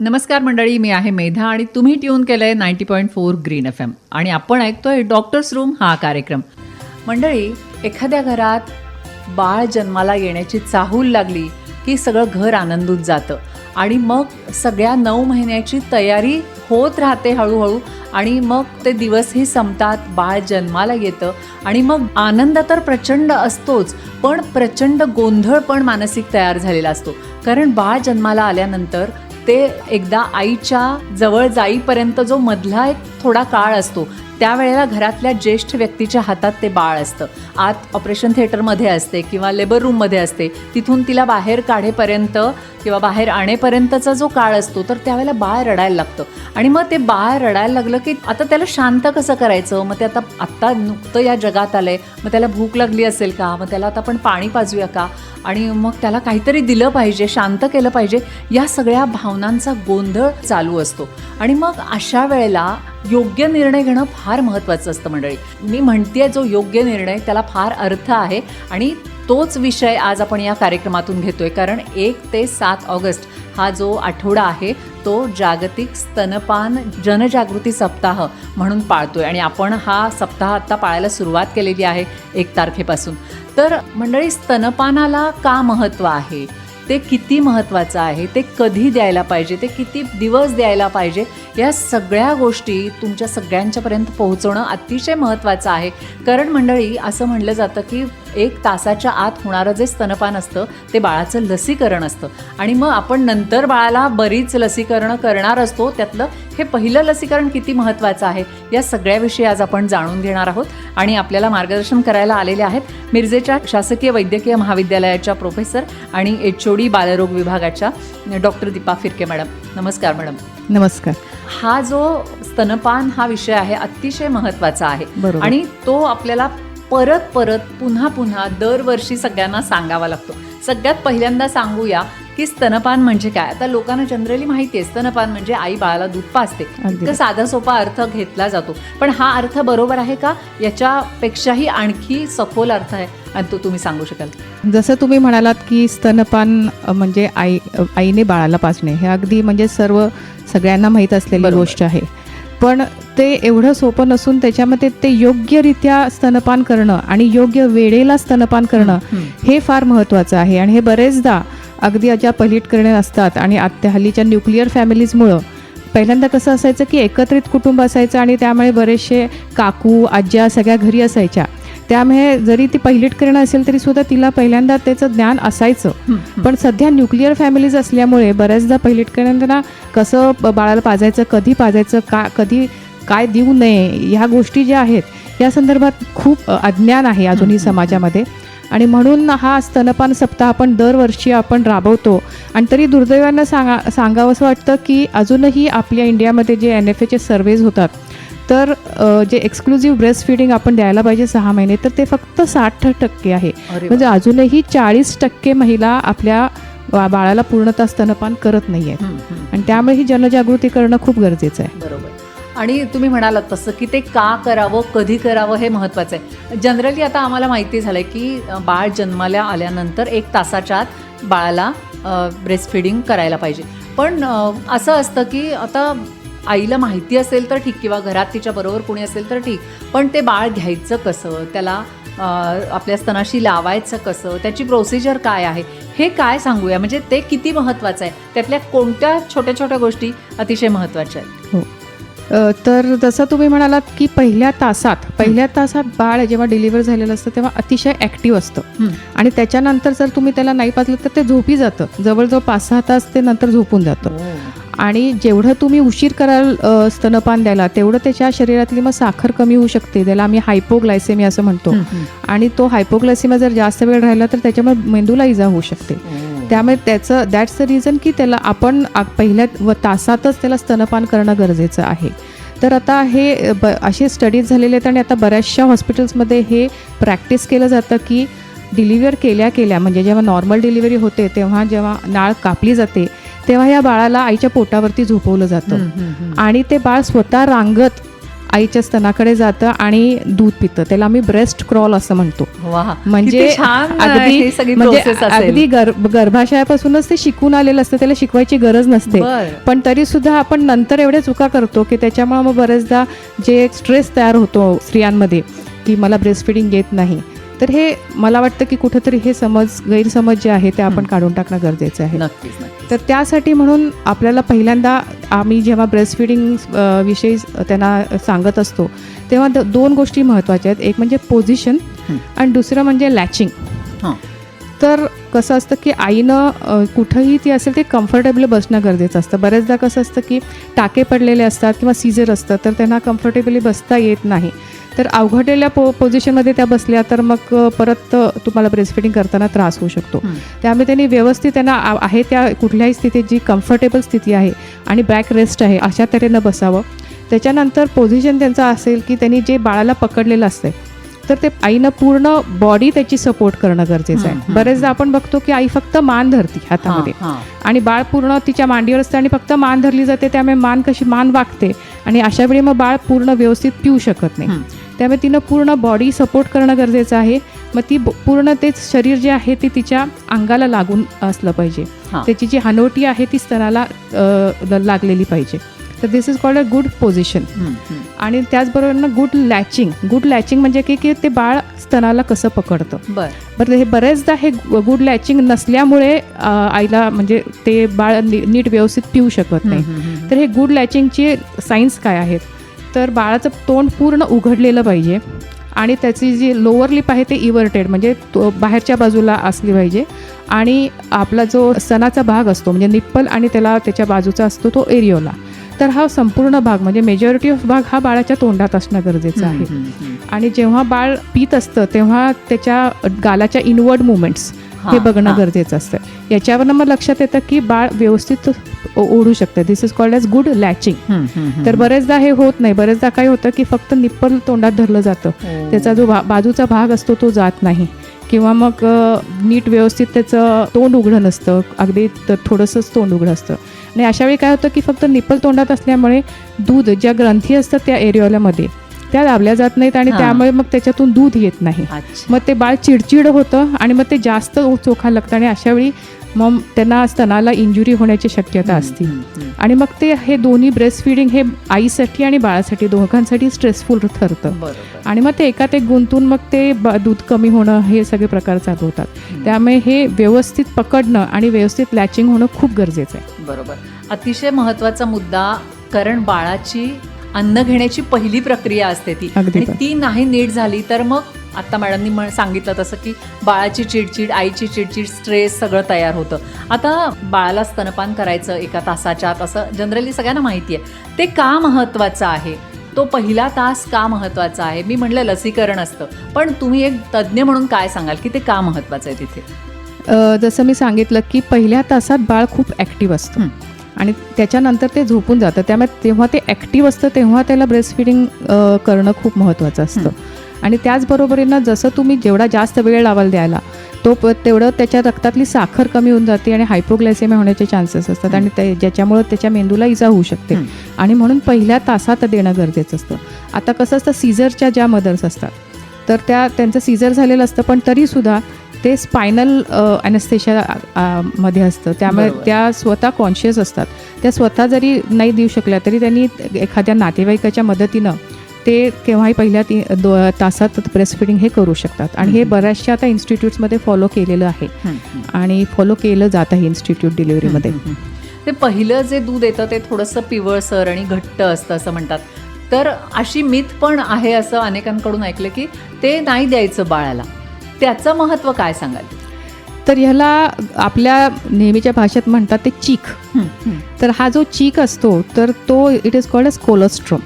नमस्कार मंडळी मी आहे मेधा आणि तुम्ही ट्यून केलं आहे ninety point four green F M. आणि आपण ऐकतोय डॉक्टर्स रूम हा कार्यक्रम. मंडळी एखाद्या घरात बाळ जन्माला येण्याची चाहूल लागली की सगळं घर आनंदूत जातं. आणि मग सगळ्या नऊ महिन्याची तयारी होत राहते हळूहळू आणि मग ते दिवसही संपतात बाळ जन्माला येतं. आणि मग आनंद तर प्रचंड असतोच पण प्रचंड गोंधळ पण मानसिक तयार झालेला असतो. कारण बाळ जन्माला आल्यानंतर ते एकदा आईच्या जवळ जाईपर्यंत जो मधला एक थोडा काळ असतो. त्यावेळेला घरातल्या ज्येष्ठ व्यक्तीच्या हातात ते बाळ असतं. आत ऑपरेशन थिएटरमध्ये असते किंवा लेबर रूममध्ये असते. तिथून तिला बाहेर काढेपर्यंत किंवा बाहेर आणेपर्यंतचा जो काळ असतो तर त्यावेळेला बाळ रडायला लागतं. आणि मग ते बाळ रडायला लागलं की आता त्याला शांत कसं करायचं? मग ते आता आत्ता नुकतं या जगात आलं आहे मग त्याला भूक लागली असेल का? मग त्याला आता आपण पाणी पाजूया का? आणि मग त्याला काहीतरी दिलं पाहिजे शांत केलं पाहिजे. या सगळ्या भावनांचा गोंधळ चालू असतो. आणि मग अशा वेळेला योग्य निर्णय घेणं फार महत्त्वाचं असतं मंडळी. मी म्हणते जो योग्य निर्णय त्याला फार अर्थ आहे आणि तोच विषय आज आपण या कार्यक्रमातून घेतोय. कारण एक ते सात ऑगस्ट हा जो आठवडा आहे तो जागतिक स्तनपान जनजागृती सप्ताह म्हणून पाळतोय. आणि आपण हा सप्ताह आत्ता पाळायला सुरुवात केलेली आहे एक तारखेपासून. तर मंडळी स्तनपानाला का महत्त्व आहे? ते किती महत्त्वाचं आहे ते कधी द्यायला पाहिजे ते किती दिवस द्यायला पाहिजे या सगळ्या गोष्टी तुमच्या सगळ्यांच्यापर्यंत पोहोचवणं अतिशय महत्त्वाचं आहे. कारण मंडळी असं म्हणलं जातं की एक तासाच्या आत होणारं जे स्तनपान असतं ते बाळाचं लसीकरण असतं. आणि मग आपण नंतर बाळाला बरीच लसीकरणं करणार असतो. त्यातलं हे पहिलं लसीकरण किती महत्त्वाचं आहे या सगळ्याविषयी आज आपण जाणून घेणार आहोत. आणि आपल्याला मार्गदर्शन करायला आलेले आहेत मिरजेच्या शासकीय वैद्यकीय महाविद्यालयाच्या प्रोफेसर आणि एच ओ डी बालरोग विभागाच्या डॉक्टर दीपा फिरके मॅडम. नमस्कार मॅडम. नमस्कार. हा जो स्तनपान हा विषय आहे अतिशय महत्त्वाचा आहे. आणि तो आपल्याला परत परत पुन्हा पुन्हा दरवर्षी सगळ्यांना सांगावा लागतो. सगळ्यात पहिल्यांदा सांगूया की स्तनपान म्हणजे काय? आता लोकांना जनरली माहिती आहे स्तनपान म्हणजे आई बाळाला दूध पाजते. इतकं साधा सोपा अर्थ घेतला जातो. पण हा अर्थ बरोबर आहे का? याच्यापेक्षाही आणखी सखोल अर्थ आहे आणि तो तुम्ही सांगू शकाल. जसं तुम्ही म्हणालात की स्तनपान म्हणजे आई आईने बाळाला पाचणे हे अगदी म्हणजे सर्व सगळ्यांना माहीत असलेली. गोष्ट आहे. पण ते एवढं सोपं नसून त्याच्यामध्ये ते योग्यरित्या स्तनपान करणं आणि योग्य वेळेला स्तनपान करणं हं. फार महत्त्वाचं आहे. आणि हे बरेचदा अगदी ज्या पलीटकरणे असतात आणि आत्या हल्लीच्या न्यूक्लिअर फॅमिलीजमुळं. पहिल्यांदा कसं असायचं की एकत्रित कुटुंब असायचं आणि त्यामुळे बरेचसे काकू आज्या सगळ्या घरी असायच्या. त्यामुळे जरी ती पहिलीट करणं असेल तरी सुद्धा तिला पहिल्यांदा त्याचं ज्ञान असायचं. पण सध्या न्यूक्लिअर फॅमिलीज असल्यामुळे बऱ्याचदा पहिलीट करणं कसं बाळाला पाजायचं कधी पाजायचं का कधी काय देऊ नये ह्या गोष्टी ज्या आहेत या संदर्भात खूप अज्ञान आहे अजूनही. समाजामध्ये आणि म्हणून हा स्तनपान सप्ताह आपण दरवर्षी आपण राबवतो आणि तरी दुर्दैवानं सांगा सांगावंसं वाटतं की अजूनही आपल्या इंडियामध्ये जे एन एफ एचे सर्वेज होतात तर जे एक्सक्लुझिव्ह ब्रेस्ट फिडिंग आपण द्यायला पाहिजे सहा महिने तर ते फक्त साठ टक्के आहे. म्हणजे अजूनही चाळीस टक्के महिला आपल्या बाळाला पूर्णतः स्तनपान करत नाही आहेत. आणि त्यामुळे ही जनजागृती करणं खूप गरजेचं आहे. बरोबर. आणि तुम्ही म्हणालात तसं की ते का करावं कधी करावं हे महत्त्वाचं आहे. जनरली आता आम्हाला माहिती झालं आहे की बाळ जन्माला आल्यानंतर एक तासाच्या आत बाळाला ब्रेस्ट फिडिंग करायला पाहिजे. पण असं असतं की आता आईला माहिती असेल तर ठीक किंवा घरात तिच्याबरोबर कोणी असेल तर ठीक पण ते बाळ घ्यायचं कसं? त्याला आपल्या स्तनाशी लावायचं कसं? त्याची प्रोसिजर काय आहे? हे काय सांगूया? म्हणजे ते किती महत्त्वाचं आहे? त्यातल्या कोणत्या छोट्या छोट्या गोष्टी अतिशय महत्त्वाच्या आहेत? हो. तर जसं तुम्ही म्हणालात की पहिल्या तासात पहिल्या तासात बाळ जेव्हा डिलिव्हर झालेलं असतं तेव्हा अतिशय ॲक्टिव्ह असतं. हं. आणि त्याच्यानंतर जर तुम्ही त्याला नाही पाजलं तर ते झोपी जातं. जवळजवळ पाच सहा तास ते नंतर झोपून जातं. आणि जेवढं तुम्ही उशीर कराल स्तनपान द्यायला तेवढं त्याच्या शरीरातली मग साखर कमी होऊ शकते. त्याला आम्ही हायपोग्लायसेमी असं म्हणतो. हं, हं. आणि तो हायपोग्लायसेमिया जर जास्त वेळ राहिला तर त्याच्यामुळे मेंदूला इजा होऊ शकते. त्यामुळे त्याचं दॅट्स द रिझन की त्याला आपण पहिल्या व तासातच त्याला स्तनपान करणं गरजेचं आहे. तर आता हे ब असे स्टडीज झालेले आहेत आणि आता बऱ्याचशा हॉस्पिटल्समध्ये हे प्रॅक्टिस केलं जातं की डिलिव्हर केल्या केल्या म्हणजे जेव्हा नॉर्मल डिलिव्हरी होते तेव्हा जेव्हा नाळ कापली जाते तेव्हा या बाळाला आईच्या पोटावरती झोपवलं जातं. आणि ते बाळ स्वतः रांगत आईच्या स्तनाकडे जातं आणि दूध पितं. त्याला आम्ही ब्रेस्ट क्रॉल असं म्हणतो. म्हणजे अगदी म्हणजे अगदी गर्भ- गर्भाशयापासूनच ते शिकून आलेलं असतं त्याला शिकवायची गरज नसते. पण तरी सुद्धा आपण नंतर एवढ्या चुका करतो की त्याच्यामुळे मग बरेचदा जे स्ट्रेस तयार होतो स्त्रियांमध्ये की मला ब्रेस्ट फिडिंग येत नाही. तर हे मला वाटतं की कुठंतरी हे समज गैरसमज जे आहे ते आपण काढून टाकणं गरजेचं आहे. नक्कीच तर त्यासाठी म्हणून आपल्याला पहिल्यांदा आम्ही जेव्हा ब्रेस्ट फिडिंग विषयी त्यांना सांगत असतो तेव्हा द- दोन गोष्टी महत्त्वाच्या आहेत. एक म्हणजे पोझिशन. आणि दुसरं म्हणजे लॅचिंग हां. तर कसं असतं की आईनं कुठंही ती असेल ते कम्फर्टेबल बसणं गरजेचं असतं. बऱ्याचदा कसं असतं की टाके पडलेले असतात किंवा सीझर असतं तर त्यांना कम्फर्टेबली बसता येत नाही. तर अवघडलेल्या पो पोझिशनमध्ये त्या बसल्या तर मग परत तुम्हाला ब्रेस्ट फिडिंग करताना त्रास होऊ शकतो. त्यामुळे त्यांनी व्यवस्थित त्यांना आहे त्या कुठल्याही स्थितीत जी कम्फर्टेबल स्थिती आहे आणि बॅक रेस्ट आहे अशा तऱ्हेनं बसावं त्याच्यानंतर पोझिशन त्यांचं असेल की त्यांनी जे बाळाला पकडलेलं असतंय तर ते आईनं पूर्ण बॉडी त्याची सपोर्ट करणं गरजेचं आहे बरेचदा आपण बघतो की आई फक्त मान धरती हातामध्ये. आणि बाळ पूर्ण तिच्या मांडीवर असतं आणि फक्त मान धरली जाते त्यामुळे मान कशी मान वागते आणि अशा वेळी मग बाळ पूर्ण व्यवस्थित पिऊ शकत नाही. त्यामुळे तिनं पूर्ण बॉडी सपोर्ट करणं गरजेचं आहे. मग ती पूर्ण तेच शरीर जे आहे ते तिच्या अंगाला लागून असलं पाहिजे. त्याची जी हनवटी आहे ती स्तनाला लागलेली पाहिजे. तर this is called a good position. आणि त्याचबरोबर ना गुड लॅचिंग गुड लॅचिंग म्हणजे की की ते बाळ स्तनाला कसं पकडतं. बर. बरं हे बरेचदा हे गुड लॅचिंग नसल्यामुळे आईला म्हणजे ते बाळ नी- नीट व्यवस्थित पिऊ शकत नाही. तर हे गुड लॅचिंगचे सायन्स काय आहेत? तर बाळाचं तोंड पूर्ण उघडलेलं पाहिजे आणि त्याची जी लोअर लिप आहे ते इव्हर्टेड म्हणजे तो बाहेरच्या बाजूला असली पाहिजे. आणि आपला जो स्तनाचा भाग असतो म्हणजे निप्पल आणि त्याला त्याच्या बाजूचा असतो तो एरिओला तर हा संपूर्ण भाग म्हणजे मेजॉरिटी ऑफ भाग हा बाळाच्या तोंडात असणं गरजेचं आहे. आणि जेव्हा बाळ पित असतं तेव्हा त्याच्या गालाच्या इनवर्ड मुवमेंट्स हे बघणं. गरजेचं असतं. याच्यावरनं मग लक्षात येतं की बाळ व्यवस्थित ओढू शकतं. This is called as good latching. तर बरेचदा हे होत नाही. बरेचदा काय होतं की फक्त निप्पल तोंडात धरलं जातं. हो. त्याचा जो बाजूचा भाग असतो तो जात नाही. किंवा मग नीट व्यवस्थित त्याचं तोंड उघडं नसतं. अगदी थोडंसंच तोंड उघडं असतं. आणि अशा वेळी काय होतं की फक्त निप्पल तोंडात असल्यामुळे दूध ज्या ग्रंथी असतात त्या एरियामध्ये त्या दाबल्या जात नाहीत आणि. त्यामुळे मग त्याच्यातून दूध येत नाही. मग ते बाळ चिडचिड होतं आणि मग ते जास्त चोखा लागतं आणि अशा वेळी मग त्यांना स्तनाला इंजुरी होण्याची शक्यता असते. आणि मग ते हे दोन्ही ब्रेस्ट फिडिंग हे आईसाठी आणि बाळासाठी दोघांसाठी स्ट्रेसफुल ठरतं. आणि मग ते एकात एक गुंतून मग ते दूध कमी होणं हे सगळे प्रकार चालू होतात. त्यामुळे हे व्यवस्थित पकडणं आणि व्यवस्थित लॅचिंग होणं खूप गरजेचं आहे. बरोबर. अतिशय महत्त्वाचा मुद्दा कारण बाळाची अन्न घेण्याची पहिली प्रक्रिया असते ती. आणि. ती नाही नीट झाली तर मग आता मॅडमनी म्हण- सांगितलं तसं की बाळाची चिडचिड आईची चिडचिड स्ट्रेस सगळं तयार होतं. आता बाळाला स्तनपान करायचं एका तासाच्या आत असं जनरली सगळ्यांना माहिती आहे ते का महत्त्वाचं आहे? तो पहिला तास का महत्त्वाचा आहे? मी म्हणलं लसीकरण असतं. पण तुम्ही एक तज्ज्ञ म्हणून काय सांगाल की ते का महत्त्वाचं आहे तिथे? जसं मी सांगितलं की पहिल्या तासात बाळ खूप ॲक्टिव्ह असतं. आणि त्याच्यानंतर ते झोपून जातं. त्यामुळे तेव्हा ते ॲक्टिव्ह असतं तेव्हा त्याला ब्रेस्ट फिडिंग करणं खूप महत्त्वाचं असतं. आणि त्याचबरोबरीनं जसं तुम्ही जेवढा जास्त वेळ लावाल द्यायला तो प तेवढं त्याच्या रक्तातली साखर कमी होऊन जाते आणि हायपोग्लायसेमिया होण्याचे चान्सेस असतात आणि ते ज्याच्यामुळं त्याच्या मेंदूला इजा होऊ शकते. आणि म्हणून पहिल्या तासात देणं गरजेचं असतं. आता कसं असतं सीझरच्या ज्या मदर्स असतात तर त्या त्यांचं सीझर झालेलं असतं पण तरीसुद्धा ते स्पायनल अॅनेस्थेशिया मध्ये असतं त्यामुळे. त्या स्वतः कॉन्शियस असतात त्या स्वतः जरी नाही देऊ शकल्या तरी त्यांनी एखाद्या नातेवाईकाच्या मदतीनं ते केव्हाही पहिल्या ती दो तासात ब्रेस्ट फिडिंग हे करू शकतात आणि हे. बऱ्याचशा आता इन्स्टिट्यूट्समध्ये फॉलो केलेलं आहे. आणि फॉलो केलं जात आहे इन्स्टिट्यूट डिलिव्हरीमध्ये. ते पहिलं जे दूध येतं ते थोडंसं पिवळसर आणि घट्ट असतं असं म्हणतात तर अशी मिथ पण आहे असं अनेकांकडून ऐकलं की ते नाही द्यायचं बाळाला त्याचं महत्त्व काय सांगाल तर ह्याला आपल्या नेहमीच्या भाषेत म्हणतात ते चीक. तर हा जो चीक असतो तर तो it is called as colostrum.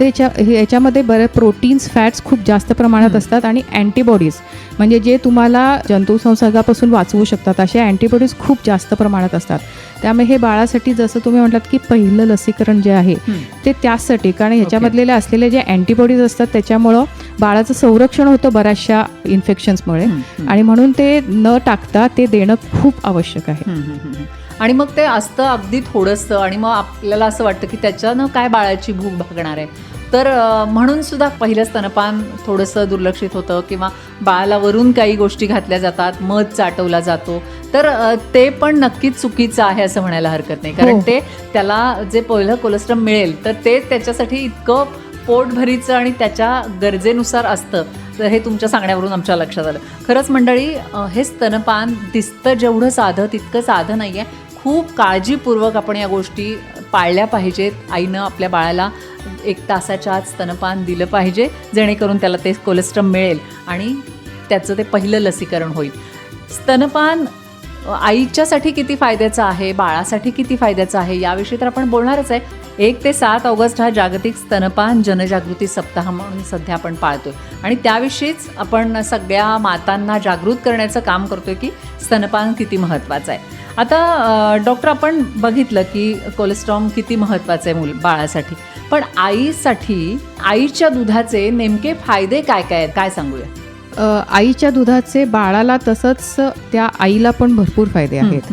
तर याच्या हे- याच्यामध्ये बरे प्रोटीन्स फॅट्स खूप जास्त प्रमाणात. असतात आणि अँटीबॉडीज म्हणजे जे तुम्हाला जंतुसंसर्गापासून वाचवू शकतात असे अँटीबॉडीज खूप जास्त प्रमाणात असतात त्यामुळे हे बाळासाठी जसं तुम्ही म्हटलात की पहिलं लसीकरण जे आहे. ते त्याचसाठी कारण ह्याच्यामधलेले असलेले जे अँटीबॉडीज असतात त्याच्यामुळं बाळाचं संरक्षण होतं बऱ्याचशा इन्फेक्शन्समुळे. आणि म्हणून ते न टाकता ते देणं खूप आवश्यक आहे. आणि मग ते असतं अगदी थोडंसं आणि मग आपल्याला असं वाटतं की त्याच्यानं काय बाळाची भूक भागणार आहे. तर म्हणून सुद्धा पहिलं स्तनपान थोडंसं दुर्लक्षित होतं किंवा बाळाला वरून काही गोष्टी घातल्या जातात मध चाटवला जातो. तर ते पण नक्कीच चुकीचं आहे असं म्हणायला हरकत नाही. कारण हो. ते त्याला जे पहिलं कोलेस्ट्रॉल मिळेल तर ते त्याच्यासाठी इतकं पोटभरीचं आणि त्याच्या गरजेनुसार असतं. तर हे तुमच्या सांगण्यावरून आमच्या लक्षात आलं. खरंच मंडळी हे स्तनपान दिसतं जेवढं साधं तितकं साधं नाही आहे खूप काळजीपूर्वक आपण या गोष्टी पाळल्या पाहिजेत. आईनं आपल्या बाळाला एक तासाच्या आत स्तनपान दिलं पाहिजे जेणेकरून त्याला ते कोलेस्ट्रॉल मिळेल आणि त्याचं ते पहिलं लसीकरण होईल. स्तनपान आईच्यासाठी किती फायद्याचं आहे बाळासाठी किती फायद्याचं आहे याविषयी तर आपण बोलणारच आहे. एक ते सात ऑगस्ट हा जागतिक स्तनपान जनजागृती सप्ताह म्हणून सध्या आपण पाळतोय. आणि त्याविषयीच आपण सगळ्या मातांना जागृत करण्याचं काम करतोय की स्तनपान किती महत्त्वाचं आहे. आता डॉक्टर आपण बघितलं की कोलेस्ट्रॉल किती महत्त्वाचं आहे मुल बाळासाठी. पण आईसाठी आईच्या दुधाचे नेमके फायदे काय काय आहेत? काय सांगूया? आईच्या दुधाचे बाळाला तसंच त्या आईला पण भरपूर फायदे आहेत.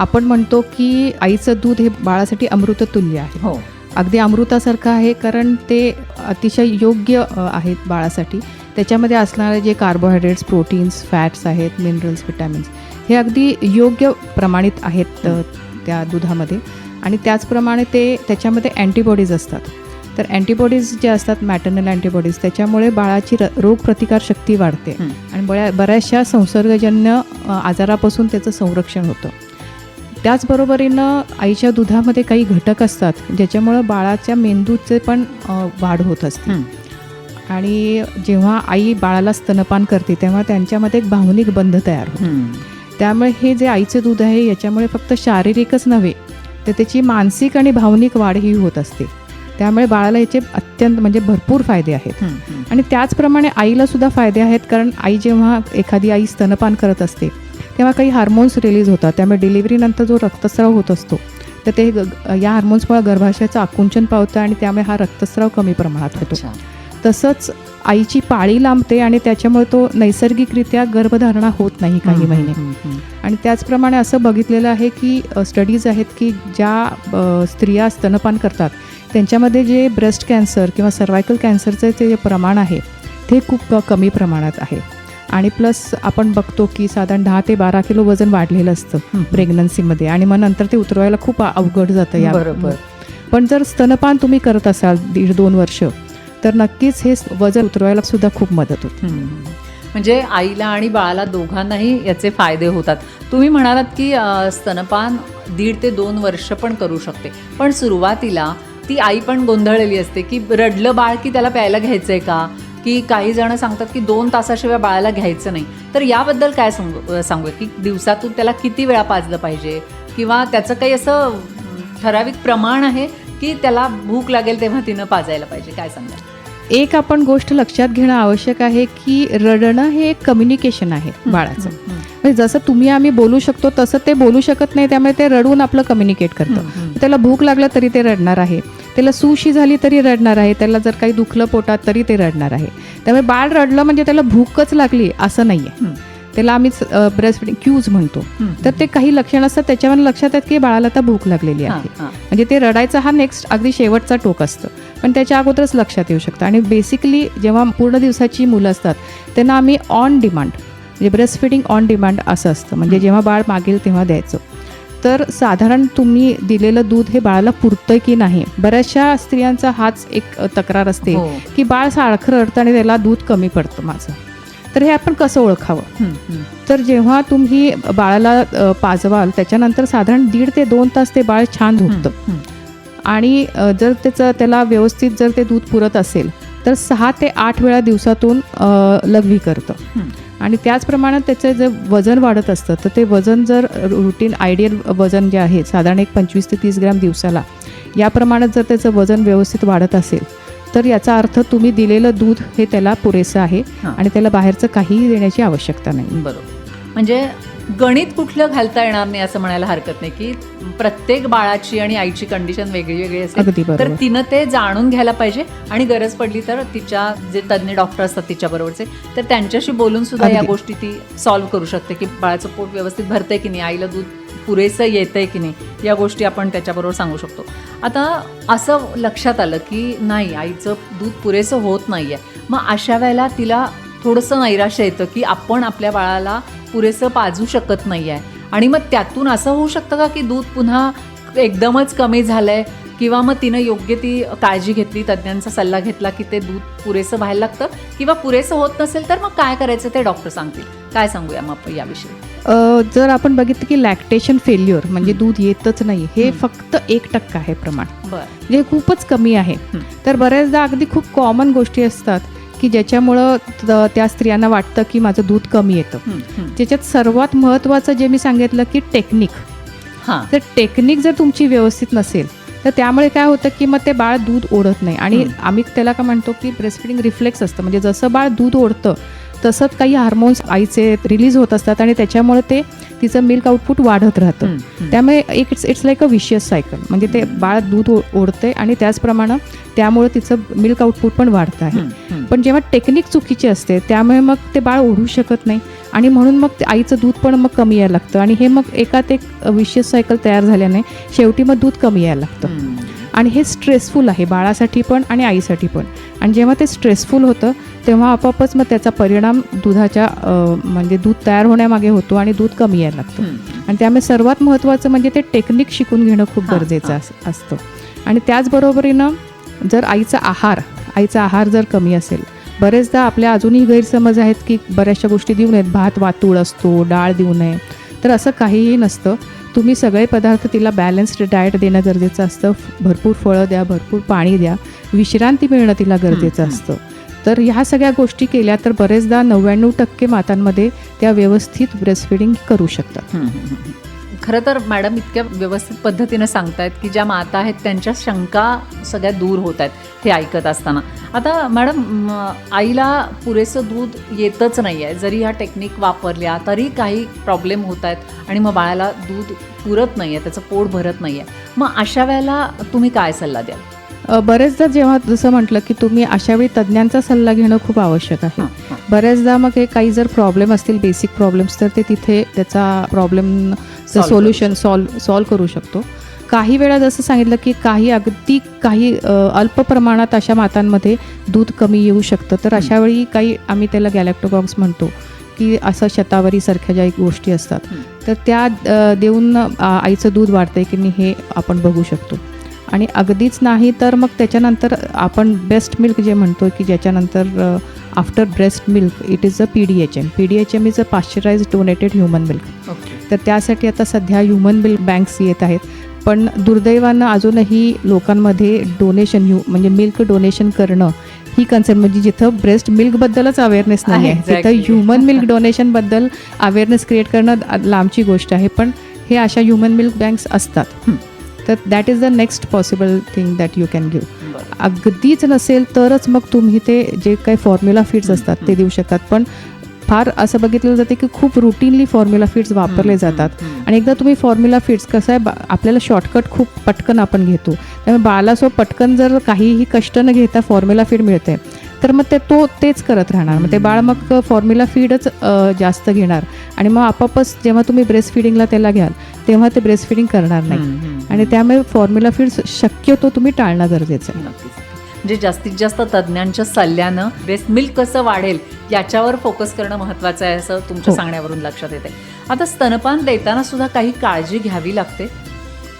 आपण म्हणतो की आईचं दूध हे बाळासाठी अमृततुल्य आहे. हो. अगदी अमृतासारखं आहे कारण ते अतिशय योग्य आहेत बाळासाठी. त्याच्यामध्ये असणारे जे कार्बोहायड्रेट्स प्रोटीन्स फॅट्स आहेत मिनरल्स विटॅमिन्स हे अगदी योग्य प्रमाणित आहेत त्या दुधामध्ये आणि त्याचप्रमाणे ते त्याच्यामध्ये अँटीबॉडीज असतात तर अँटीबॉडीज जे असतात मॅटर्नल अँटीबॉडीज त्याच्यामुळे बाळाची र रोगप्रतिकारशक्ती वाढते. आणि बऱ्या बऱ्याचशा संसर्गजन्य आजारापासून त्याचं संरक्षण होतं त्याचबरोबरीनं आईच्या दुधामध्ये काही घटक असतात ज्याच्यामुळं बाळाच्या मेंदूचे पण वाढ होत असते. आणि जेव्हा आई बाळाला स्तनपान करते तेव्हा त्यांच्यामध्ये एक भावनिक बंध तयार होतो. त्यामुळे हे जे आईचे दूध आहे याच्यामुळे फक्त शारीरिकच नव्हे तर त्याची मानसिक आणि भावनिक वाढही होत असते त्यामुळे बाळाला याचे अत्यंत म्हणजे भरपूर फायदे आहेत हं, हं. आणि त्याचप्रमाणे आईला सुद्धा फायदे आहेत कारण आई जेव्हा एखादी आई स्तनपान करत असते तेव्हा काही हार्मोन्स रिलीज होतात त्यामुळे डिलिव्हरीनंतर जो रक्तस्राव होत असतो तर ते या हार्मोन्समुळे गर्भाशयाचं आकुंचन पावतं आणि त्यामुळे हा रक्तस्राव कमी प्रमाणात होतो. तसंच आईची पाळी लांबते आणि त्याच्यामुळे तो नैसर्गिकरित्या गर्भधारणा होत नाही काही महिने. आणि त्याचप्रमाणे असं बघितलेलं आहे की स्टडीज आहेत की ज्या स्त्रिया स्तनपान करतात त्यांच्यामध्ये जे ब्रेस्ट कॅन्सर किंवा सर्वायकल कॅन्सरचं ते जे प्रमाण आहे ते खूप कमी प्रमाणात आहे आणि प्लस आपण बघतो की साधारण दहा ते बारा किलो वजन वाढलेलं असतं. प्रेग्नन्सीमध्ये आणि मग नंतर ते उतरवायला खूप अवघड जातं या बरोबर. पण जर स्तनपान तुम्ही करत असाल दीड दोन वर्ष तर नक्कीच हे वजन उतरवायला सुद्धा खूप मदत होते. म्हणजे आईला आणि बाळाला दोघांनाही याचे फायदे होतात. तुम्ही म्हणालात की स्तनपान दीड ते दोन वर्ष पण करू शकते. पण सुरुवातीला ती आई पण गोंधळलेली असते की रडलं बाळ की त्याला प्यायला घ्यायचंय का? की काही जण सांगतात की दोन तासाशिवाय बाळाला घ्यायचं नाही. तर याबद्दल काय सांगू सांगू की दिवसातून त्याला किती वेळा पाजलं पाहिजे? किंवा त्याचं काही असं ठराविक प्रमाण आहे की त्याला भूक लागेल तेव्हा तिनं पाजायला पाहिजे? काय सांगा एक आपण गोष्ट लक्षात घेणं आवश्यक आहे की रडणं हे एक कम्युनिकेशन आहे बाळाचं. म्हणजे जसं तुम्ही आम्ही बोलू शकतो तसं ते बोलू शकत नाही त्यामुळे ते रडून आपलं कम्युनिकेट करतं. त्याला भूक लागलं तरी ते रडणार आहे. त्याला सुशी झाली तरी रडणार आहे. त्याला जर काही दुखलं पोटात तरी ते रडणार आहे. त्यामुळे बाळ रडलं म्हणजे त्याला भूकच लागली असं नाही आहे त्याला आम्ही ब्रेस्ट फिडिंग क्यूज म्हणतो. तर ते काही लक्षण असतात त्याच्यावर लक्षात येत की बाळाला आता भूक लागलेली आहे. म्हणजे ते रडायचा हा नेक्स्ट अगदी शेवटचा टोक असतं. पण त्याच्या अगोदरच लक्षात येऊ शकतं. आणि बेसिकली जेव्हा पूर्ण दिवसाची मुलं असतात त्यांना आम्ही ऑन डिमांड म्हणजे ब्रेस्ट फिडिंग ऑन डिमांड असं असतं. म्हणजे जेव्हा बाळ मागेल तेव्हा द्यायचं. तर साधारण तुम्ही दिलेलं दूध हे बाळाला पुरतं की नाही? बऱ्याचशा स्त्रियांचा हाच एक तक्रार असते हो. की बाळ सारखं रडतं आणि त्याला दूध कमी पडतं माझं. तर हे आपण कसं ओळखावं? तर जेव्हा तुम्ही बाळाला पाजवाल त्याच्यानंतर साधारण दीड ते दोन तास ते बाळ छान झोपतं आणि जर त्याचं त्याला व्यवस्थित जर ते दूध पुरत असेल तर सहा ते आठ वेळा दिवसातून लघवी करतं. आणि त्याचप्रमाणे त्याचं जर वजन वाढत असतं तर ते वजन जर रुटीन आयडियल वजन जे आहे साधारण एक पंचवीस ते तीस ग्रॅम दिवसाला या प्रमाणात जर त्याचं वजन व्यवस्थित वाढत असेल तर याचा अर्थ तुम्ही दिलेलं दूध हे त्याला पुरेसं आहे. आणि त्याला बाहेरचं काहीही देण्याची आवश्यकता नाही बरोबर म्हणजे गणित कुठलं घालता येणार नाही असं म्हणायला हरकत नाही की प्रत्येक बाळाची आणि आईची कंडिशन वेगळी वेगळी असेल बरोबर. तर तिनं ते जाणून घ्यायला पाहिजे आणि गरज पडली तर तिच्या जे तज्ज्ञ डॉक्टर असतात तिच्या बरोबरचे तर त्यांच्याशी बोलून सुद्धा या. गोष्टी ती सॉल्व्ह करू शकते की बाळाचं पोट व्यवस्थित भरतंय की नाही आईला दूध पुरेसं येतंय की नाही या गोष्टी आपण त्याच्याबरोबर सांगू शकतो आता असं लक्षात आलं की नाही आईचं दूध पुरेसं होत नाहीये मग अशा वेळेला तिला थोडंसं नैराश्य येतं की आपण आपल्या बाळाला पुरेसं पाजू शकत नाही आहे आणि मग त्यातून असं होऊ शकतं का की दूध पुन्हा एकदमच कमी झालंय? किंवा मग तिनं योग्य ती काळजी घेतली तज्ज्ञांचा सल्ला घेतला की ते दूध पुरेसं व्हायला लागतं? किंवा पुरेसं होत नसेल तर मग काय करायचं ते डॉक्टर सांगतील. काय सांगूया मग आपण याविषयी? अ, जर आपण बघितलं की लॅक्टेशन फेल्युअर म्हणजे दूध येतच नाही हे. फक्त एक टक्का आहे प्रमाण. बरं. जे खूपच कमी आहे. तर बऱ्याचदा अगदी खूप कॉमन गोष्टी असतात. की ज्याच्यामुळं त्या स्त्रियांना वाटतं की माझं दूध कमी येतं. त्याच्यात सर्वात महत्त्वाचं जे मी सांगितलं की टेक्निक. हां. तर टेक्निक जर तुमची व्यवस्थित नसेल तर त्यामुळे काय होतं की मग ते बाळ दूध ओढत नाही. आणि. आम्ही त्याला काय म्हणतो की ब्रेस्टफिडिंग रिफ्लेक्स असतं. म्हणजे जसं बाळ दूध ओढतं तसंच काही हार्मोन्स आईचे रिलीज होत असतात आणि त्याच्यामुळे ते तिचं मिल्क आउटपुट वाढत राहतं. त्यामुळे एक it's it's like a vicious cycle म्हणजे ते बाळ दूध ओढते आणि त्याचप्रमाणे त्यामुळे तिचं मिल्क आउटपुट पण वाढतं आहे. पण जेव्हा टेक्निक चुकीची असते त्यामुळे मग ते बाळ ओढू शकत नाही आणि म्हणून मग आईचं दूध पण मग कमी यायला लागतं आणि हे मग एकात एक विशेष सायकल तयार झाल्याने शेवटी मग दूध कमी यायला लागतं. आणि हे स्ट्रेसफुल आहे बाळासाठी पण आणि आईसाठी पण. आणि जेव्हा ते स्ट्रेसफुल होतं तेव्हा आपोआपच मग त्याचा परिणाम दुधाच्या म्हणजे दूध तयार होण्यामागे होतो आणि दूध कमी यायला लागतं. आणि त्यामुळे सर्वात महत्त्वाचं म्हणजे ते टेक्निक शिकून घेणं खूप गरजेचं. अस- असतं. आणि त्याचबरोबरीनं जर आईचा आहार आईचा आहार जर कमी असेल बरेचदा आपल्या अजूनही गैरसमज आहेत की बऱ्याचशा गोष्टी देऊ नयेत. भात वातूळ असतो डाळ देऊ नये. तर असं काहीही नसतं. तुम्ही सगळे पदार्थ तिला बॅलन्स्ड डाएट देणं गरजेचं असतं भरपूर फळं द्या भरपूर पाणी द्या विश्रांती मिळणं तिला गरजेचं. असतं तर ह्या सगळ्या गोष्टी केल्या तर बरेचदा नव्याण्णव टक्के मातांमध्ये त्या व्यवस्थित ब्रेस्टफिडिंग करू शकतात. खरं तर मॅडम इतक्या व्यवस्थित पद्धतीनं सांगतायत की ज्या माता आहेत त्यांच्या शंका सगळ्या दूर होत आहेत हे ऐकत असताना. आता मॅडम आईला पुरेसं दूध येतच नाही आहे जरी ह्या टेक्निक वापरल्या तरी काही प्रॉब्लेम होत आहेत आणि मग बाळाला दूध पुरत नाही आहे त्याचं पोट भरत नाही आहे मग अशा वेळेला तुम्ही काय सल्ला द्याल? बरेचदा जेव्हा जसं म्हटलं की तुम्ही अशा वेळी तज्ज्ञांचा सल्ला घेणं खूप आवश्यक आहे. बऱ्याचदा मग हे काही जर प्रॉब्लेम असतील बेसिक प्रॉब्लेम्स तर ते तिथे त्याचा प्रॉब्लेम सोल्युशन सॉल्व सॉल्व करू शकतो. काही वेळा जसं सांगितलं की काही अगदी काही अल्प प्रमाणात अशा मातांमध्ये दूध कमी येऊ शकतं. तर अशा वेळी काही आम्ही त्याला गॅलॅक्टोबॉक्स म्हणतो की असं शतावरीसारख्या ज्या गोष्टी असतात. तर त्या देऊन आईचं दूध वाढतंय की नाही हे आपण बघू शकतो. आणि अगदीच नाही तर मग त्याच्यानंतर आपण बेस्ट मिल्क जे म्हणतो की ज्याच्यानंतर after breast milk it is a P D H M P D H M is a pasteurised donated human milk तर त्यासाठी आता सध्या ह्युमन मिल्क बँक्स येत आहेत. पण दुर्दैवानं अजूनही लोकांमध्ये डोनेशन ह्यू म्हणजे मिल्क डोनेशन करणं ही कन्सेप्ट म्हणजे जिथं ब्रेस्ट मिल्कबद्दलच अवेअरनेस नाही आहे. तिथं ह्युमन मिल्क डोनेशनबद्दल अवेअरनेस क्रिएट करणं लांबची गोष्ट आहे. पण हे अशा ह्युमन मिल्क बँक्स असतात. तर that is the next possible thing that you can give अगदीच नसेल तरच मग तुम्ही ते जे काही फॉर्म्युला फीड्स हं, असतात. ते देऊ शकतात. पण फार असं बघितलं जाते की खूप रुटीनली फॉर्म्युला फीड्स वापरले जातात. आणि एकदा तुम्ही फॉर्म्युला फीड्स कसं आहे बा- आपल्याला शॉर्टकट खूप पटकन आपण घेतो. त्यामुळे बाळाला सो पटकन जर काहीही कष्ट न घेता फॉर्म्युला फीड मिळते तर मग ते तो तेच करत राहणार. मग ते बाळ मग फॉर्म्युला फीडच जास्त घेणार. आणि मग आपापच जेव्हा तुम्ही ब्रेस्ट फिडिंगला त्याला घ्याल तेव्हा ते ब्रेस्ट फिडिंग करणार नाही. आणि त्यामुळे फॉर्म्युला फीड्स शक्यतो तुम्ही टाळणं गरजेचं आहे. म्हणजे जास्तीत जास्त तज्ज्ञांच्या सल्ल्यानं ब्रेस्ट मिल्क कसं वाढेल याच्यावर फोकस करणं महत्त्वाचं आहे असं तुमच्या हो. सांगण्यावरून लक्षात येते आता स्तनपान देताना सुद्धा काही काळजी घ्यावी लागते.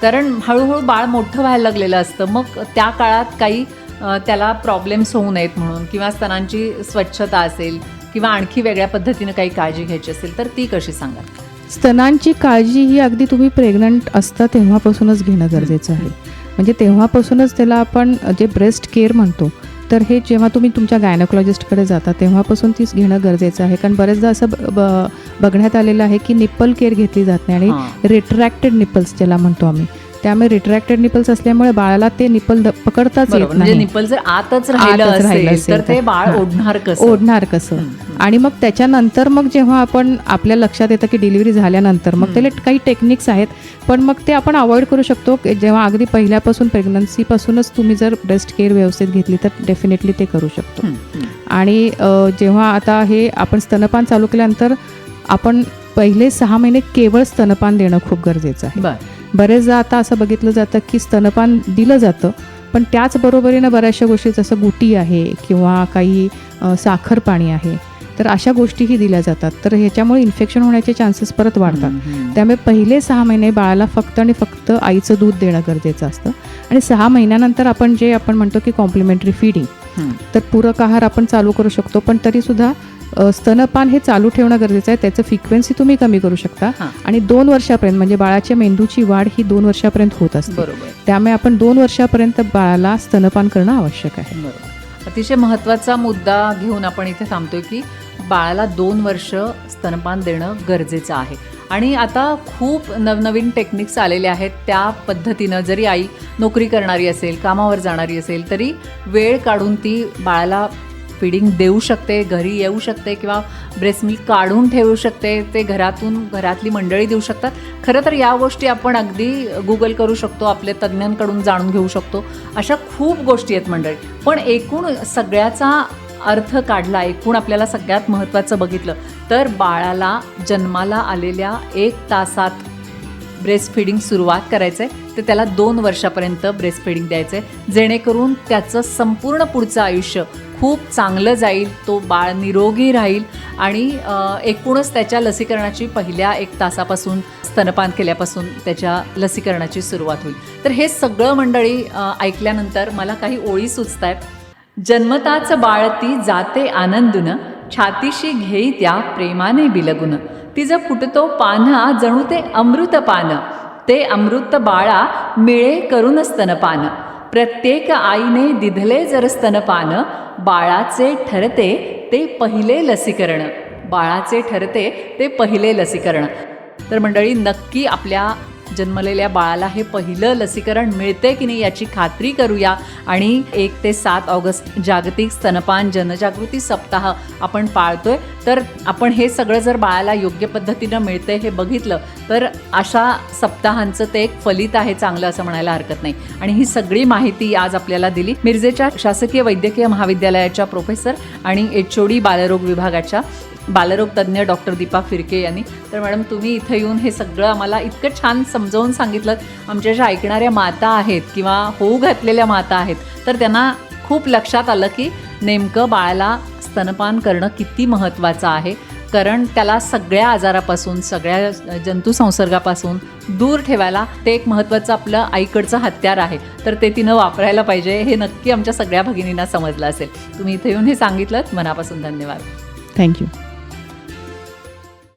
कारण हळूहळू बाळ मोठं व्हायला लागलेलं असतं. मग त्या काळात काही अ, त्याला प्रॉब्लेम्स होऊ नयेत म्हणून किंवा स्तनांची स्वच्छता असेल किंवा आणखी वेगळ्या पद्धतीनं काही काळजी घ्यायची असेल तर ती कशी सांगाल? स्तनांची काळजी ही अगदी तुम्ही प्रेग्नंट असता तेव्हापासूनच घेणं गरजेचं आहे. म्हणजे तेव्हापासूनच त्याला आपण जे ब्रेस्ट केअर म्हणतो तर हे जेव्हा तुम्ही तुमच्या गायनोकॉलॉजिस्टकडे जाता तेव्हापासून तीच घेणं गरजेचं आहे. कारण बरेचदा असं बघण्यात आलेलं आहे की निप्पल केअर घेतली जात नाही आणि. रिट्रॅक्टेड निप्पल्स ज्याला म्हणतो आम्ही. त्यामुळे रिट्रॅक्टेड निपल्स असल्यामुळे बाळाला ते निपल पकडताच येत म्हणजे नाही. निप्पल जर आतच राहिलं तर ते. बाळ. ओढणार कसं? ओढणार कसं? आणि मग त्याच्यानंतर मग जेव्हा आपण आपल्या लक्षात येतं की डिलिव्हरी झाल्यानंतर मग त्याला काही टेक्निक्स आहेत पण मग ते आपण अवॉइड करू शकतो. की जेव्हा अगदी पहिल्यापासून प्रेग्नन्सीपासूनच तुम्ही जर ब्रेस्ट केअर व्यवस्थित घेतली तर डेफिनेटली ते करू शकतो. आणि जेव्हा आता हे आपण स्तनपान चालू केल्यानंतर आपण पहिले सहा महिने केवळ स्तनपान देणं खूप गरजेचं आहे. बरेचदा आता असं बघितलं जातं की स्तनपान दिलं जातं पण त्याच बरोबरीनं बऱ्याचशा गोष्टी जसं गुटी आहे किंवा काही साखर पाणी आहे तर अशा गोष्टीही दिल्या जातात तर ह्याच्यामुळे इन्फेक्शन होण्याचे चान्सेस परत वाढतात. त्यामुळे पहिले सहा महिने बाळाला फक्त आणि फक्त आईचं दूध देणं गरजेचं असतं आणि सहा महिन्यानंतर आपण जे आपण म्हणतो की कॉम्प्लिमेंटरी फीडिंग. तर पूरक आहार आपण चालू करू शकतो पण तरीसुद्धा स्तनपान हे चालू ठेवणं गरजेचं आहे. त्याचं फ्रिक्वेन्सी तुम्ही कमी करू शकता. आणि दोन वर्षापर्यंत म्हणजे बाळाच्या मेंदूची वाढ ही दोन वर्षापर्यंत होत असते. बरोबर. त्यामुळे आपण दोन वर्षापर्यंत बाळाला स्तनपान करणं आवश्यक आहे. बरोबर. अतिशय महत्त्वाचा मुद्दा घेऊन आपण इथे थांबतोय की बाळाला दोन वर्ष स्तनपान देणं गरजेचं आहे. आणि आता खूप नवनवीन टेक्निक्स आलेले आहेत. त्या पद्धतीनं जरी आई नोकरी करणारी असेल कामावर जाणारी असेल तरी वेळ काढून ती बाळाला फीडिंग देऊ शकते घरी येऊ शकते किंवा ब्रेस्ट मिल्क काढून ठेवू शकते ते घरातून घरातली मंडळी देऊ शकतात. खरं तर या गोष्टी आपण अगदी गुगल करू शकतो आपल्या तज्ज्ञांकडून जाणून घेऊ शकतो. अशा खूप गोष्टी आहेत मंडळी. पण एकूण सगळ्याचा अर्थ काढला एकूण आपल्याला सगळ्यात महत्त्वाचं बघितलं तर बाळाला जन्माला आलेल्या एक तासात ब्रेस्ट फिडिंग सुरुवात करायचं आहे तर त्याला दोन वर्षापर्यंत ब्रेस्ट फिडिंग द्यायचं आहे जेणेकरून त्याचं संपूर्ण पुढचं आयुष्य खूप चांगलं जाईल तो बाळ निरोगी राहील आणि एकूणच त्याच्या लसीकरणाची पहिल्या एक तासापासून स्तनपान केल्यापासून त्याच्या लसीकरणाची सुरुवात होईल. तर हे सगळं मंडळी ऐकल्यानंतर मला काही ओळी सुचत आहेत जन्मताच बाळ ती जाते आनंदून छातीशी घेई त्या प्रेमाने बिलगुन. तिचं फुटतो पान्हा जणू ते अमृत पान. ते अमृत बाळा मिळे करून स्तनपान. प्रत्येक आईने दिधले जर स्तनपान. बाळाचे ठरते ते पहिले लसीकरण. बाळाचे ठरते ते पहिले लसीकरण. तर मंडळी नक्की आपल्या जन्मलेल्या बाळाला हे पहिलं लसीकरण मिळते की नाही याची खात्री करूया. आणि एक ते सात ऑगस्ट जागतिक स्तनपान जनजागृती सप्ताह आपण पाळतोय. तर आपण हे सगळं जर बाळाला योग्य पद्धतीनं मिळतंय हे बघितलं तर अशा सप्ताहांचं ते एक फलित आहे चांगलं असं म्हणायला हरकत नाही. आणि ही सगळी माहिती आज आपल्याला दिली. मिरजेच्या शासकीय वैद्यकीय महाविद्यालयाच्या प्रोफेसर आणि एच ओ डी बालरोग विभागाच्या बालरोग तज्ज्ञ डॉक्टर दीपा फिरके यांनी. तर मॅडम तुम्ही इथं येऊन हे सगळं आम्हाला इतकं छान समजावून सांगितलं. आमच्या ज्या ऐकणाऱ्या माता आहेत किंवा होऊ घातलेल्या माता आहेत तर त्यांना खूप लक्षात आलं की नेमकं बाळाला स्तनपान करणं किती महत्त्वाचं आहे. कारण त्याला सगळ्या आजारापासून सगळ्या जंतुसंसर्गापासून दूर ठेवायला ते एक महत्त्वाचं आपलं आईकडचं हत्यार आहे. तर ते तिनं वापरायला पाहिजे हे नक्की आमच्या सगळ्या भगिनींना समजलं असेल. तुम्ही इथे येऊन हे सांगितलं मनापासून धन्यवाद. थँक्यू